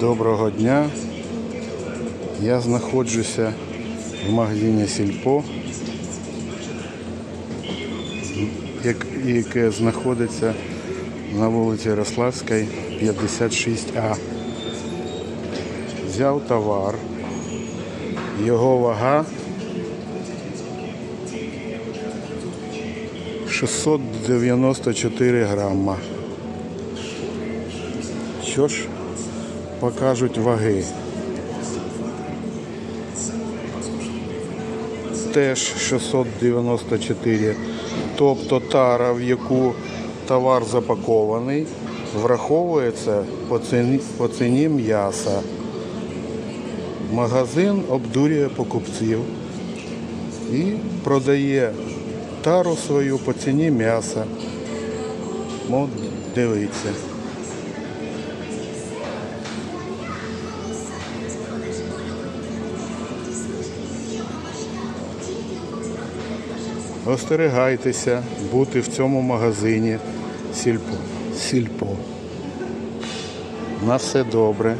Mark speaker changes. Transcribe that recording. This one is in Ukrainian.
Speaker 1: Доброго дня. Я знаходжуся в магазині Сільпо, яке знаходиться на вулиці Ярославській, 56А. Взяв товар. Його вага 694 грама. Що ж покажуть ваги? Теж 694. Тобто тара, в яку товар запакований, враховується по ціні, по ціні м'яса. Магазин обдурює покупців і продає тару свою по ціні м'яса. Мов, дивіться. Остерігайтеся бути в цьому магазині сільпо. Сільпо. На все добре.